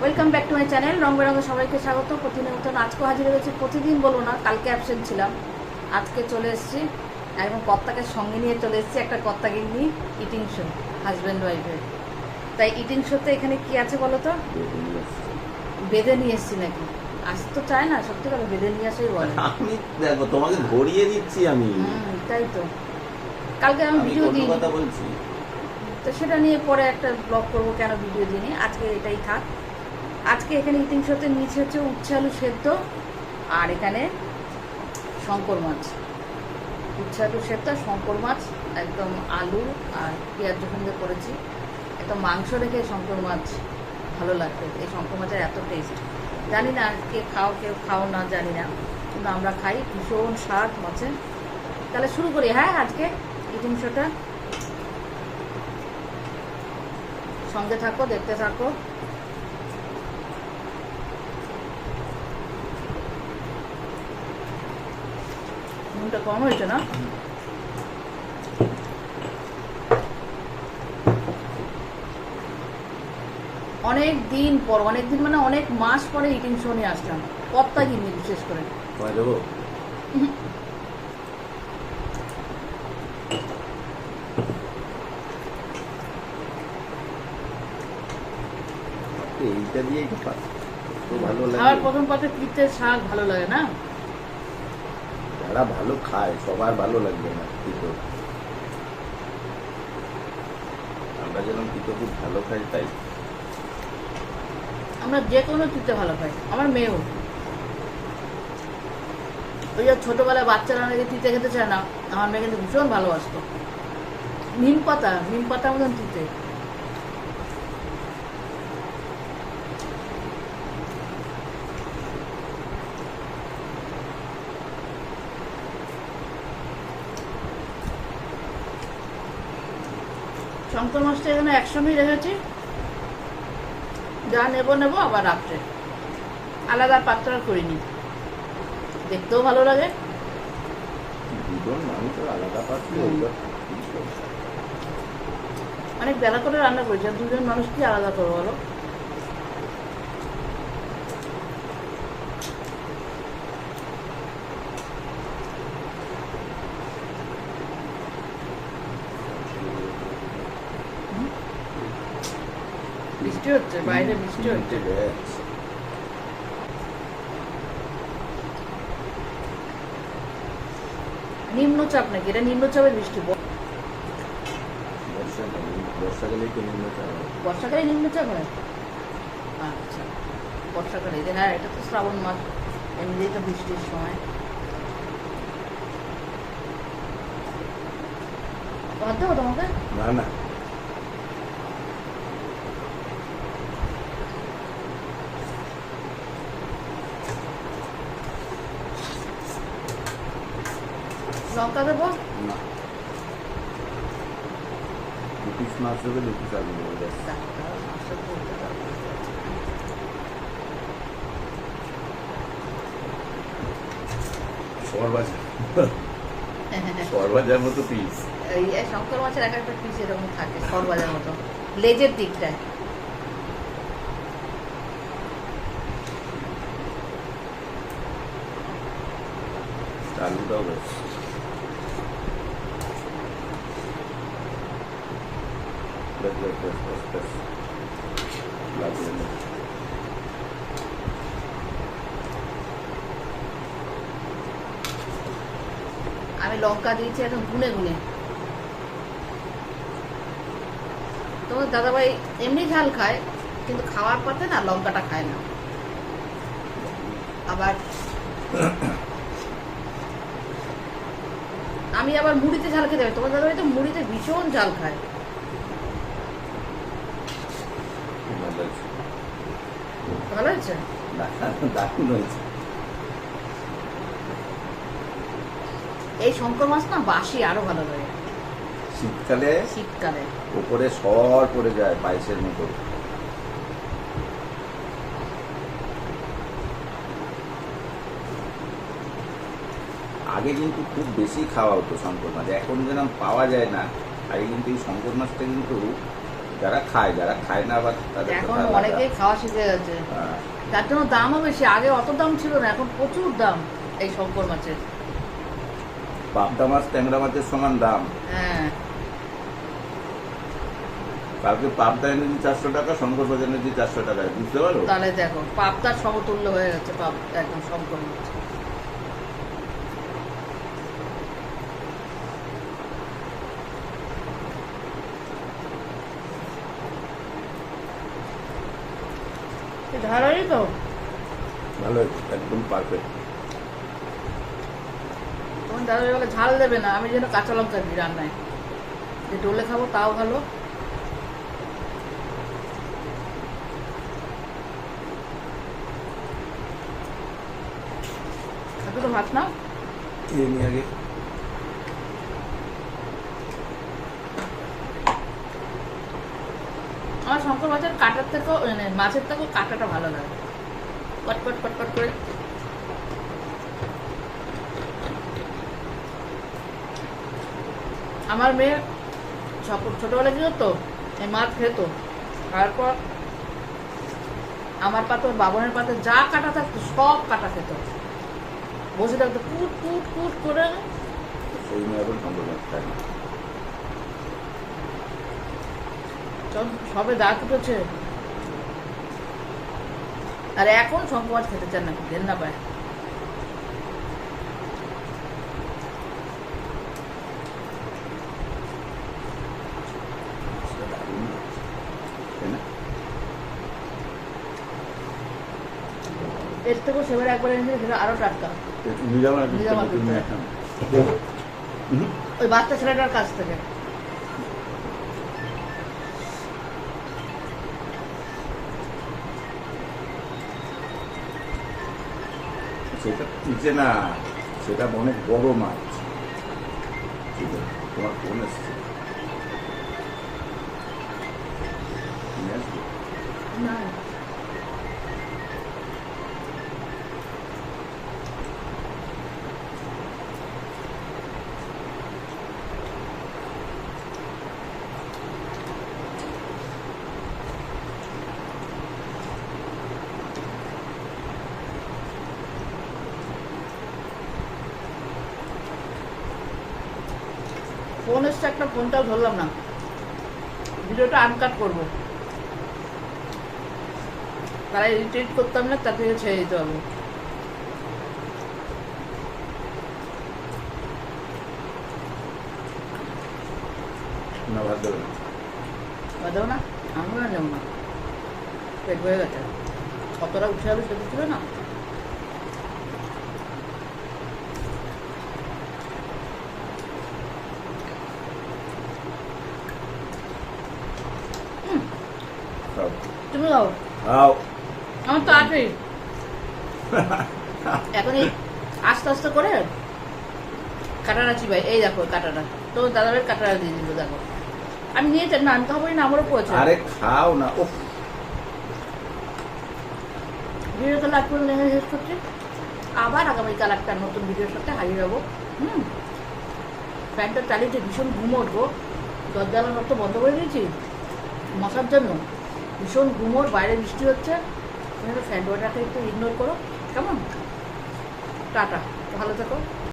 Welcome back to my channel রং বেরঙে সবাইকে স্বাগত। প্রতিনিয়তন আজকে হাজির হয়েছি। প্রতিদিন বলব না কালকে অ্যাবসেন্ট ছিলাম। আজকে চলে এসেছি একদম কর্তাকে সঙ্গে নিয়ে চলে এসেছি একটা কর্তাকে নিয়ে ইটিং শো হাজব্যান্ড ওয়াইফের তাই ইটিং শোতে এখানে কি আছে বলো তো? বেঁধে নিয়ে এসেছি নাকি? আসতে তো চায় না সত্যি কথা বেঁধে নিয়ে আসাই বলে। আমি দেখো তোমাকে ধরিয়ে দিচ্ছি আমি। তাই তো। কালকে আমি ভিডিও দিই কথা বলছি? তো সেটা নিয়ে পরে একটা ব্লগ করব কেন ভিডিও দিইনি? আজকে এটাই থাক। আজকে এখানে ইটিং শোতে নিচে হচ্ছে উচ্ছে আলু সেদ্ধ, আর এখানে শঙ্কর মাছ। উচ্ছে আলু সেদ্ধ, শঙ্কর মাছ, একদম আলু আর পেঁয়াজ যখন করেছি, একদম মাংস রেখে শঙ্কর মাছ ভালো লাগবে এই শঙ্কর মাছের এত টেস্ট জানি না কে খাও, কেউ খাও না, জানি না। কিন্তু আমরা খাই ভীষণ স্বাদ মাছের তাহলে শুরু করি হ্যাঁ আজকে ইটিং সঙ্গে থাকো, দেখতে থাকো। নুনটা কম হয়েছে না? অনেক দিন পর অনেক দিন মানে অনেক মাস পরে ইটিং শো নিয়ে আসলাম কত্তা কিনি বিশেষ করে। এইটা দিয়ে ভালো লাগে। প্রথম পাতে পিঠের শাক ভালো লাগে না? যারা ভালো খায়, সবার ভালো লাগবে না তিতো আমরা যেরকম তিতো ভালো খাই, তাই। আমরা যে কোনো পিঠে ভালো পাই আমার মেয়েও। ওই যে ছোটবেলায় বাচ্চারা অনেকে তিতে খেতে চায় না, আমার মেয়ে কিন্তু ভীষণ ভালোবাসতো। নিম পাতা, নিম পাতার মতন তিতে। শঙ্কর মাছটা এখানে একসঙ্গেই রেখেছি। যা নেব নেব আবার রাত্রে। আলাদা পাত্র আর করিনি। দেখতেও ভালো লাগে। অনেক বেলা করে রান্না করেছি আর দুজন মানুষ কি আলাদা করব বলো? বৃষ্টি হচ্ছে বাইরে বৃষ্টি হচ্ছে। নিম্নচাপ নাকি এটা নিম্নচাপের বৃষ্টি বর্ষাকালে বর্ষাকালেই তো নিম্নচাপ হয়। বর্ষাকালে নিম্নচাপ হয় আচ্ছা বর্ষাকালে হ্যাঁ এটা তো শ্রাবণ মাস এমনিতেই তো বৃষ্টির সময় দেবো তোমাকে না না লঙ্কা দেবো? না। দু পিস মাছ দেবে দু পিস আলু দেবে সরবাজার মতো পিস এই এই শঙ্কর মাছের এক একটা পিস এরকম থাকে সরবাজার মতো। লেজের দিকটায়। আলুটাও বেশ। বেশ লাগবে না আমি লঙ্কা দিয়েছি গুনে গুনে। তোমার দাদাভাই এমনি ঝাল খায়, কিন্তু খাওয়ার পথে না লঙ্কাটা খায় না। আবার আমি আবার মুড়িতে ঝাল খেতে পারি। তোমার দাদাভাই তো মুড়িতে ভীষণ ঝাল খায়। ভালো হয়েছে। ভালো হয়েছে? দারুণ- দারুণ হয়েছে। এই শঙ্কর মাছ না বাসি আরও ভালো লাগে। শীতকালে শীতকালে। উপরে সর পড়ে যায় পায়েসের মতো। আগে কিন্তু খুব বেশি খাওয়া হতো শঙ্কর মাছ এখন যেরকম পাওয়া যায় না। আগে কিন্তু এই শঙ্কর মাছটা কিন্তু যারা খায় যারা খায় না তাদের এখন। অনেকেই খাওয়া শিখে গেছে হ্যাঁ। তার জন্য দামও বেশি। আগে অত দাম ছিল না এখন প্রচুর দাম এই শঙ্কর মাছের। পাবদা মাছ ট্যাংরা মাছের সমান দাম। হ্যাঁ। কালকে পাবদা এনেছি চারশো টাকা শঙ্কর বাজার এনেছি চারশো টাকায় বুঝতে পারো? তাহলে দেখো পাবদার সমতুল্য হয়ে গেছে পাব একদম শঙ্কর মাছ। ঝাড়াই তো। ভালো হয়েছে একদম পারফেক্ট তোমার দাদা বলে ঝাল দেবে না আমি যেন কাঁচা লঙ্কা দিই রান্নায়। যে ডোলে খাব তাও ভালো। ভাত না? নিয়ে আগে। আমার শঙ্কর মাছের কাটার থেকেও মানে মাছের থেকেও কাটাটা ভালো লাগে। কট কট কট কট করে। আমার মেয়ে ছোটবেলায় কি হতো এই মাছ খেত। তারপর আমার পাতে বাবনের পাতে যা কাটা থাকতো, সব কাটা খেত। বসে থাকতো, কুট কুট কুট করে সেই নিয়ে এখন শঙ্কর মাছ খায় না চল, সবে দাঁত উঠেছে আর এখন শঙ্কর খেতে চান না ঘেন না পায়? এর থেকেও সেবার একবার এনে সেটা আরও টাটকা? ওই বাচ্চা ছেলেটার কাছ থেকে। সেটা নিচে না সেটা অনেক বড় মাছ। ঠিক আছে তোমার ফোন এসছে। না। ফোন এসছে একটা ফোনটাও ধরলাম না। ভিডিওটা আনকাট করব। তারা এডিট করতাম না তার থেকে ছেড়ে দিতে হবে। না ভাত দেবে না। আমিও না নেব না। পেট হয়ে গেছে। কতটা উঠে যাবে সেটা ছিল না হুম, খাও তুমি খাও খাও আমার তো আছেই এখন এই আস্তে আস্তে করে কাটাটা চিবাই এই দেখো কাটাটা। তো দাদাভাই কাটাটা দিয়ে দিল দেখো। আমি নিয়েছি না আমি খাবোই না আমারও পড়েছে আরে খাও না ও ভিডিওটা লাইক করে লেগে শেষ করছি। আবার আগামীকাল একটা নতুন ভিডিওর সাথে যাব হুম? ফ্যানটা চালিয়েছে ভীষণ ঘুম উঠবো দরজা মতো বন্ধ করে দিয়েছি। মশার জন্য। ভীষণ ঘুমোর বাইরে বৃষ্টি হচ্ছে। ফ্যান ডোরটাকে একটু ইগনোর করো। কেমন? টাটা ভালো থেকো।